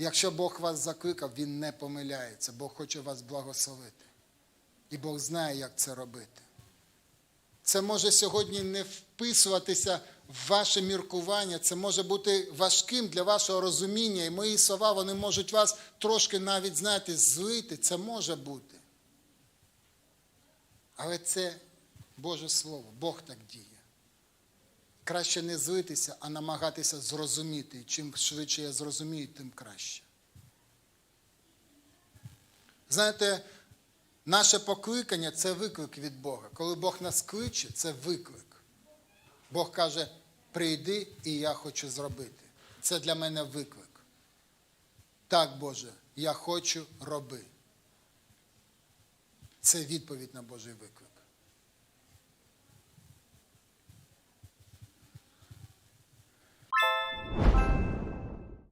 Якщо Бог вас закликав, Він не помиляється. Бог хоче вас благословити. І Бог знає, як це робити. Це може сьогодні не вписуватися в ваше міркування, це може бути важким для вашого розуміння. І мої слова вони можуть вас трошки навіть, знаєте, злити. Це може бути. Але це Боже Слово, Бог так діє. Краще не злитися, а намагатися зрозуміти. Чим швидше я зрозумію, тим краще. Знаєте, наше покликання це виклик від Бога. Коли Бог нас кличе, це виклик. Бог каже: прийди, і я хочу зробити. Це для мене виклик. Так, Боже, я хочу роби. Це відповідь на Божий виклик.